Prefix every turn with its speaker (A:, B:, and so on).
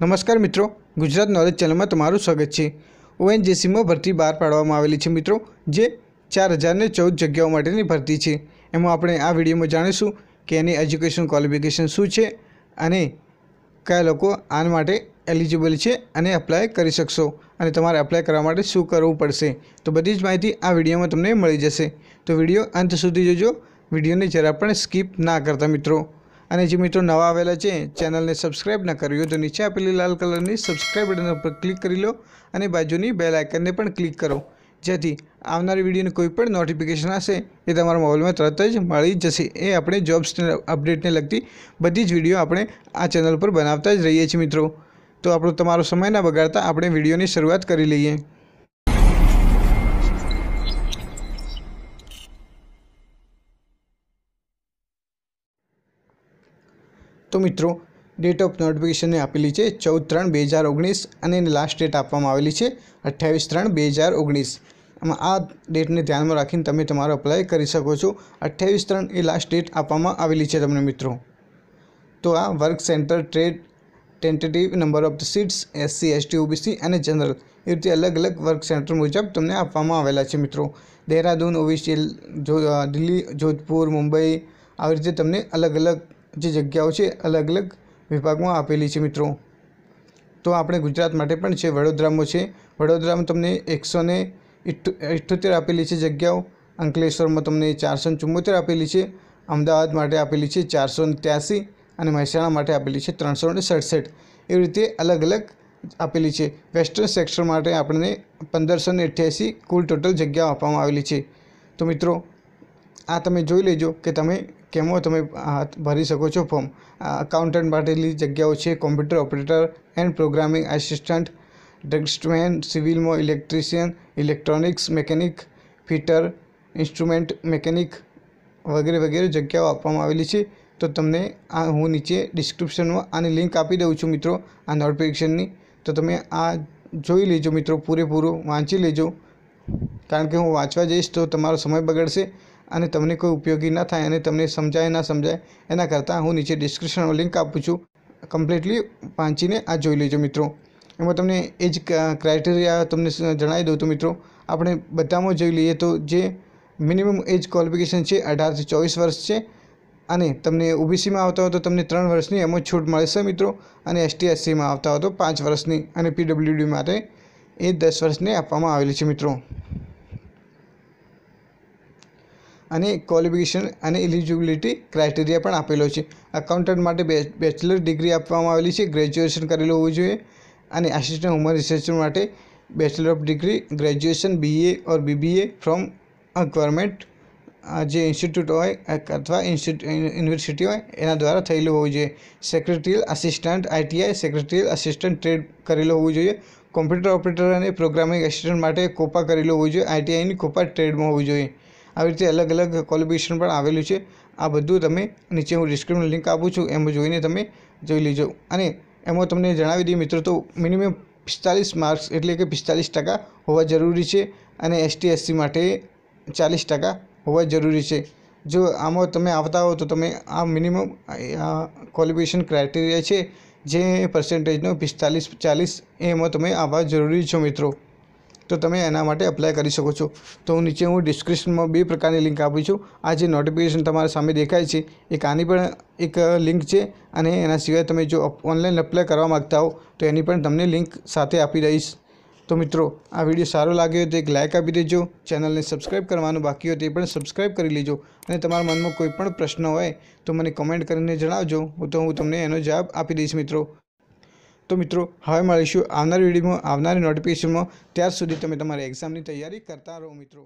A: નમસ્કાર મિત્રો, ગુજરાત નોલેજ ચેનલમાં તમારું સ્વાગત છે. ઓએનજીસીમાં ભરતી બહાર પાડવામાં આવેલી છે મિત્રો, જે ચાર હજારને ચૌદ જગ્યાઓ માટેની ભરતી છે. એમાં આપણે આ વિડીયોમાં જાણીશું કે એની એજ્યુકેશન ક્વોલિફિકેશન શું છે અને કયા લોકો આના માટે એલિજિબલ છે અને એપ્લાય કરી શકશો અને તમારે એપ્લાય કરવા માટે શું કરવું પડશે. તો બધી જ માહિતી આ વિડીયોમાં તમને મળી જશે. તો વીડિયો અંત સુધી જોજો. વિડીયોને જરા પણ સ્કીપ ના કરતા મિત્રો. અને જે મિત્રો નવા આવેલા છે, ચેનલને સબસ્ક્રાઈબ ના કર્યું હોય તો નીચે આપેલી લાલ કલરની સબસ્ક્રાઈબ બટન ઉપર ક્લિક કરી લો અને બાજુની બેલ આઇકનને પણ ક્લિક કરો. જેથી આવનારી વિડીયોની કોઈ પણ નોટિફિકેશન હશે, એ તમારા મોબાઈલમાં તરત જ મળી જશે. એ આપણે જોબ્સ અપડેટને લગતી બધી જ વીડિયો આપણે આ ચેનલ પર બનાવતા જ રહીએ છીએ મિત્રો. તો આપણો તમારો સમય ના બગાડતા આપણે વિડીયોની શરૂઆત કરી લઈએ. તો મિત્રો ડેટ ઓફ નોટિફિકેશનને આપેલી છે ચૌદ ત્રણ બે હજાર ઓગણીસ અને એની લાસ્ટ ડેટ આપવામાં આવેલી છે અઠ્યાવીસ ત્રણ બે હજાર ઓગણીસ. આમાં આ ડેટને ધ્યાનમાં રાખીને તમે તમારો અપ્લાય કરી શકો છો. અઠ્યાવીસ ત્રણ એ લાસ્ટ ડેટ આપવામાં આવેલી છે તમને મિત્રો. તો આ work centre trade tentative number of the seats SC ST OBC અને જનરલ એ રીતે અલગ અલગ વર્ક સેન્ટર મુજબ તમને આપવામાં આવેલા છે મિત્રો. દહેરાદૂન જો દિલ્હી, જોધપુર, મુંબઈ, આવી રીતે તમને અલગ અલગ જે જગ્યાઓ છે અલગ અલગ વિભાગમાં આપેલી છે મિત્રો. તો આપણે ગુજરાત માટે પણ છે વડોદરામાં છે, વડોદરામાં તમને એકસો ને ઇઠ્ઠોતેર આપેલી છે જગ્યાઓ. અંકલેશ્વરમાં તમને ચારસો ચુમ્મોતેર આપેલી છે. અમદાવાદ માટે આપેલી છે ચારસો ત્યાસી અને મહેસાણા માટે આપેલી છે ત્રણસો ને સડસઠ. એવી રીતે અલગ અલગ આપેલી છે. વેસ્ટર્ન સેક્શન માટે આપણને પંદરસો ને કુલ ટોટલ જગ્યાઓ આપવામાં આવેલી છે. તો મિત્રો આ તમે જોઈ લેજો કે તમે કેમો તમે ભરી શકો છો ફોર્મ અકાઉન્ટન્ટ માટેની જગ્યાઓ છે computer operator and programming assistant draughtsman સિવિલમાં electrician electronics mechanic fitter instrument mechanic વગેરે વગેરે જગ્યાઓ આપવામાં આવેલી છે. તો તમને આ હું નીચે ડિસ્ક્રિપ્શનમાં આની લિંક આપી દઉં છું મિત્રો, આ નોટિફિકેશનની તો તમે આ જોઈ લેજો મિત્રો, પૂરેપૂરું વાંચી લેજો. કારણ કે હું વાંચવા જઈશ તો તમારો સમય બગડશે. અને તમને કોઈ ઉપયોગી ન થાય અને તમને સમજાય ના સમજાય, એના કરતાં હું નીચે ડિસ્ક્રિપ્શનમાં લિંક આપું છું. કમ્પ્લીટલી વાંચીને આ જોઈ લેજો મિત્રો. એમાં તમને એ જ ક્રાઇટેરિયા તમને જણાવી દઉં તો મિત્રો, આપણે બધામાં જોઈ લઈએ તો જે મિનિમમ એજ ક્વોલિફિકેશન છે અઢારથી ચોવીસ વર્ષ છે, અને તમને ઓબીસીમાં આવતા હોય તો તમને ત્રણ વર્ષની એમાં છૂટ મળશે મિત્રો, અને એસટી એસસીમાં આવતા હોય તો પાંચ વર્ષની, અને પીડબ્લ્યુડી માટે એ દસ વર્ષને આપવામાં આવેલી છે મિત્રો. અને ક્વોલિફિકેશન અને એલિજિબિલિટી ક્રાઇટેરિયા પણ આપેલો છે. અકાઉન્ટન્ટ માટે બેચલર ડિગ્રી આપવામાં આવેલી છે. ગ્રેજ્યુએશન કરેલું હોવું જોઈએ અને આસિસ્ટન્ટ હ્યુમન રિસર્ચર માટે bachelor of degree graduation BA or BBA from a government જે ઇન્સ્ટિટ્યૂટ હોય અથવા યુનિવર્સિટી હોય, એના દ્વારા થયેલું હોવું જોઈએ. Secretarial assistant ITI secretarial assistant trade કરેલો હોવું જોઈએ. કોમ્પ્યુટર ઓપરેટર અને પ્રોગ્રામિંગ આસિસ્ટન્ટ માટે કોપા કરેલું હોવું જોઈએ. આઈટીઆઈની કોપા ટ્રેડમાં હોવું જોઈએ. આવી રીતે અલગ અલગ ક્વોલિફિકેશન પણ આવેલું છે. આ બધું તમે નીચે હું ડિસ્ક્રિપ્શન લિંક આપું છું, એમાં જોઈને તમે જોઈ લેજો. અને એમાં તમને જણાવી દઈએ મિત્રો તો મિનિમમ પિસ્તાલીસ માર્ક્સ એટલે કે પિસ્તાલીસ ટકા હોવા જરૂરી છે અને એસટી એસસી માટે ચાલીસ ટકા હોવા જરૂરી છે. જો આમાં તમે આવતા હો તો તમે આ મિનિમમ ક્વોલિફિકેશન ક્રાઇટેરિયા છે જે પર્સન્ટેજનો પિસ્તાલીસ ચાલીસ, એમાં તમે આવવા જરૂરી છો મિત્રો. તો તમે એના માટે અપ્લાય કરી શકો છો. તો હું નીચે હું ડિસ્ક્રિપ્શનમાં બે પ્રકારની લિંક આપું છું. આ જે નોટિફિકેશન તમારા સામે દેખાય છે, એક આની પણ એક લિંક છે અને એના સિવાય તમે જો ઓનલાઈન અપ્લાય કરવા માગતા હો, તો એની પણ તમને લિંક સાથે આપી દઈશ. તો મિત્રો, આ વીડિયો સારો લાગ્યો હોય તો એક લાઇક આપી દેજો ચેનલને સબસ્ક્રાઈબ કરવાનું બાકી હોય તે પણ સબસ્ક્રાઈબ કરી લેજો. અને તમારા મનમાં કોઈ પણ પ્રશ્ન હોય, તો મને કમેન્ટ કરીને જણાવજો. તો હું તમને એનો જવાબ આપી દઈશ મિત્રો. તો મિત્રો, હવે મળીશું આવનારી વિડીયોમાં, આવનારી નોટિફિકેશનમાં ત્યાર સુધી તમે તમારી એક્ઝામની તૈયારી કરતા રહો મિત્રો.